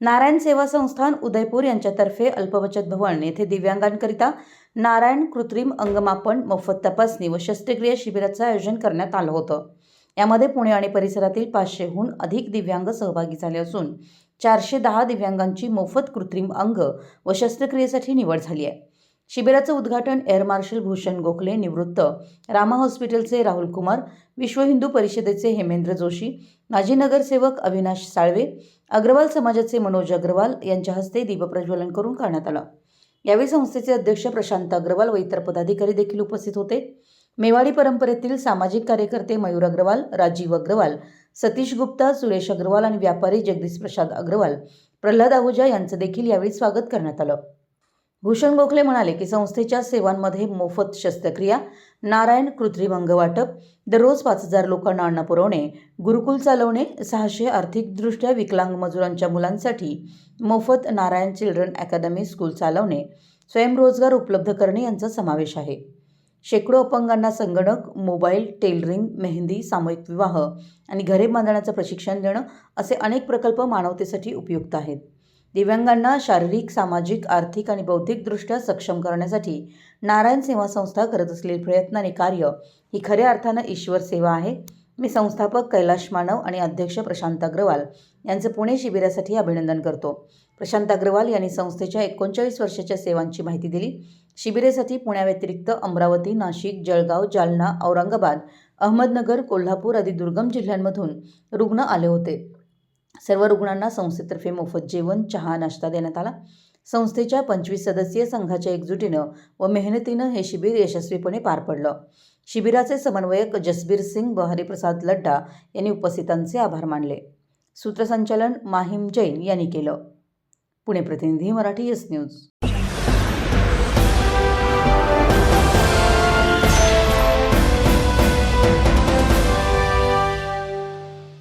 नारायण सेवा संस्थान उदयपूर यांच्यातर्फे अल्पबचत भवन येथे दिव्यांगांकरिता नारायण कृत्रिम अंगमापन मोफत तपासणी व शस्त्रक्रिया शिबिराचं आयोजन करण्यात आलं होतं. यामध्ये पुणे आणि परिसरातील पाचशेहून अधिक दिव्यांग सहभागी झाले असून चारशे दहा दिव्यांगांची मोफत कृत्रिम अंग व शस्त्रक्रियेसाठी निवड झाली आहे. शिबिराचं उद्घाटन एअर मार्शल भूषण गोखले निवृत्त रामा हॉस्पिटलचे राहुल कुमार विश्व हिंदू परिषदेचे हेमेंद्र जोशी माजी नगरसेवक अविनाश साळवे अग्रवाल समाजाचे मनोज अग्रवाल यांच्या हस्ते दीपप्रज्वलन करून करण्यात आलं. यावेळी संस्थेचे अध्यक्ष प्रशांत अग्रवाल व इतर पदाधिकारी देखील उपस्थित होते. मेवाडी परंपरेतील सामाजिक कार्यकर्ते मयूर अग्रवाल राजीव अग्रवाल सतीश गुप्ता सुरेश अग्रवाल आणि व्यापारी जगदीश प्रसाद अग्रवाल प्रल्हाद आहुजा यांचं देखील यावेळी स्वागत करण्यात आलं. भूषण गोखले म्हणाले की संस्थेच्या सेवांमध्ये मोफत शस्त्रक्रिया नारायण कृत्रिम अंग वाटप दररोज पाच हजार लोकांना अन्न पुरवणे गुरुकुल चालवणे सहाशे आर्थिकदृष्ट्या विकलांग मजुरांच्या मुलांसाठी मोफत नारायण चिल्ड्रन अकादमी स्कूल चालवणे स्वयंरोजगार उपलब्ध करणे यांचा समावेश आहे. शेकडो अपंगांना संगणक मोबाईल टेलरिंग मेहंदी सामूहिक विवाह आणि घरे बांधण्याचं प्रशिक्षण देणं असे अनेक प्रकल्प मानवतेसाठी उपयुक्त आहेत. दिव्यांगांना शारीरिक सामाजिक आर्थिक आणि बौद्धिकदृष्ट्या सक्षम करण्यासाठी नारायण सेवा संस्था करत असलेले प्रयत्न आणि कार्य ही खऱ्या अर्थानं ईश्वर सेवा आहे. मी संस्थापक कैलाश मानव आणि अध्यक्ष प्रशांत अग्रवाल यांचं पुणे शिबिरासाठी अभिनंदन करतो. प्रशांत अग्रवाल यांनी संस्थेच्या एकोणचाळीस वर्षाच्या सेवांची माहिती दिली. शिबिरेसाठी पुण्याव्यतिरिक्त अमरावती नाशिक जळगाव जालना औरंगाबाद अहमदनगर कोल्हापूर आदी दुर्गम जिल्ह्यांमधून रुग्ण आले होते. सर्व रुग्णांना संस्थेतर्फे मोफत जेवण चहा नाश्ता देण्यात आला. संस्थेच्या पंचवीस सदस्यीय संघाच्या एकजुटीनं व मेहनतीनं हे शिबिर यशस्वीपणे पार पडलं. शिबिराचे समन्वयक जसबीर सिंग व हरिप्रसाद लड्डा यांनी उपस्थितांचे आभार मानले. सूत्रसंचालन माहीम जैन यांनी केलं. पुणे प्रतिनिधी मराठी एस न्यूज.